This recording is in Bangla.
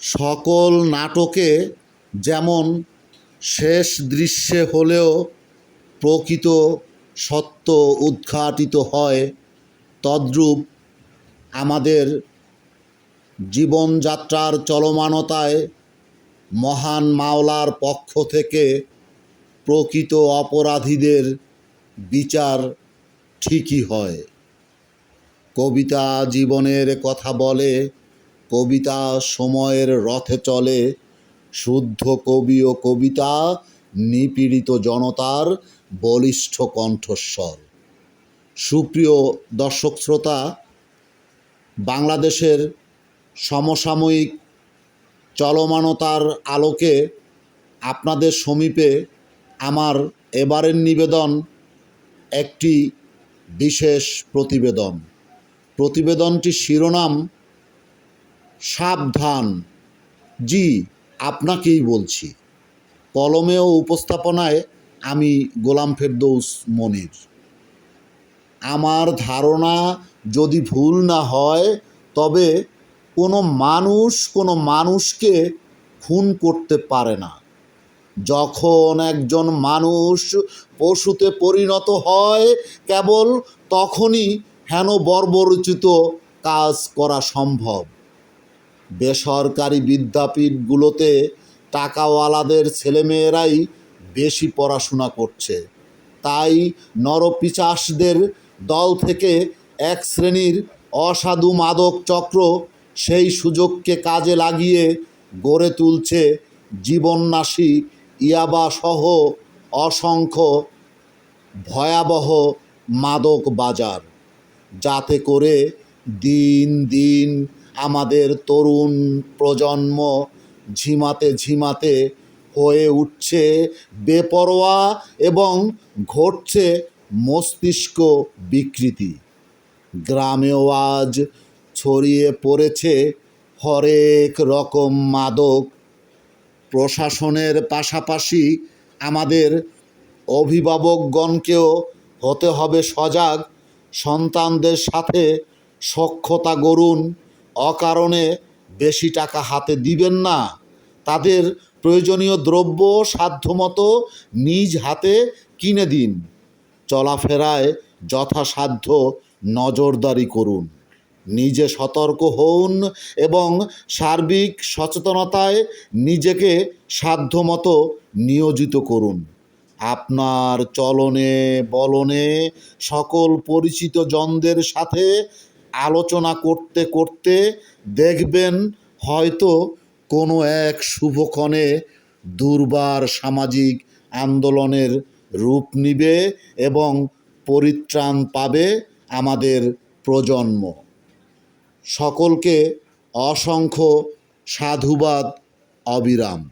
সকল নাটকে যেমন শেষ দৃশ্যে হলেও প্রকৃত সত্য উদ্ঘাটিত হয়, তদ্রূপ আমাদের জীবনযাত্রার চলমানতায় মহান মাওলার পক্ষ থেকে প্রকৃত অপরাধীদের বিচার ঠিকই হয়। কবিতা জীবনের কথা বলে কবিতা সময়ের রথে চলে। শুদ্ধ কবি ও কবিতা, নিপীড়িত জনতার বলিষ্ঠ কণ্ঠস্বর। সুপ্রিয় দর্শক শ্রোতা, বাংলাদেশের সমসাময়িক চলমানতার আলোকে আপনাদের সমীপে আমার এবারের নিবেদন একটি বিশেষ প্রতিবেদন। প্রতিবেদনটির শিরোনাম সাবধান। জি, আপনাকেই বলছি। কলমে ও উপস্থাপনায় আমি গোলাম ফেরদৌস মনির। আমার ধারণা, যদি ভুল না হয়, তবে কোনো মানুষ কোনো মানুষকে খুন করতে পারে না। যখন একজন মানুষ পশুতে পরিণত হয়, কেবল তখনই হেন বর্বরচিত কাজ করা সম্ভব। বেসরকারি বিদ্যাপীঠগুলোতে টাকাওয়ালাদের ছেলেমেয়েরাই বেশি পড়াশোনা করছে। তাই নরপিচাসদের দল থেকে এক শ্রেণির অসাধু মাদক চক্র সেই সুযোগকে কাজে লাগিয়ে গড়ে তুলছে জীবননাশী ইয়াবাসহ অসংখ্য ভয়াবহ মাদক বাজার। যাতে করে দিন দিন আমাদের তরুণ প্রজন্ম ঝিমাতে ঝিমাতে হয়ে উঠছে বেপরোয়া এবং ঘটছে মস্তিষ্ক বিকৃতি। গ্রামেও আজ ছড়িয়ে পড়েছে হরেক রকম মাদক। প্রশাসনের পাশাপাশি আমাদের অভিভাবকগণকেও হতে হবে সজাগ, সন্তানদের সাথে সক্ষতা গড়ুন অকারণে বেশি টাকা হাতে দিবেন না। তাদের প্রয়োজনীয় দ্রব্য সাধ্যমতো নিজ হাতে কিনে দিন। চলাফেরায় যথাসাধ্য নজরদারি করুন। নিজে সতর্ক হন এবং সার্বিক সচেতনতায় নিজেকে সাধ্যমতো নিয়োজিত করুন। আপনার চলনে বলনে সকল পরিচিত জনদের সাথে আলোচনা করতে করতে দেখবেন হয়তো কোনো এক শুভক্ষণে দুর্বার সামাজিক আন্দোলনের রূপ নিবে এবং পরিত্রাণ পাবে আমাদের প্রজন্ম। সকলকে অসংখ্য সাধুবাদ, অবিরাম।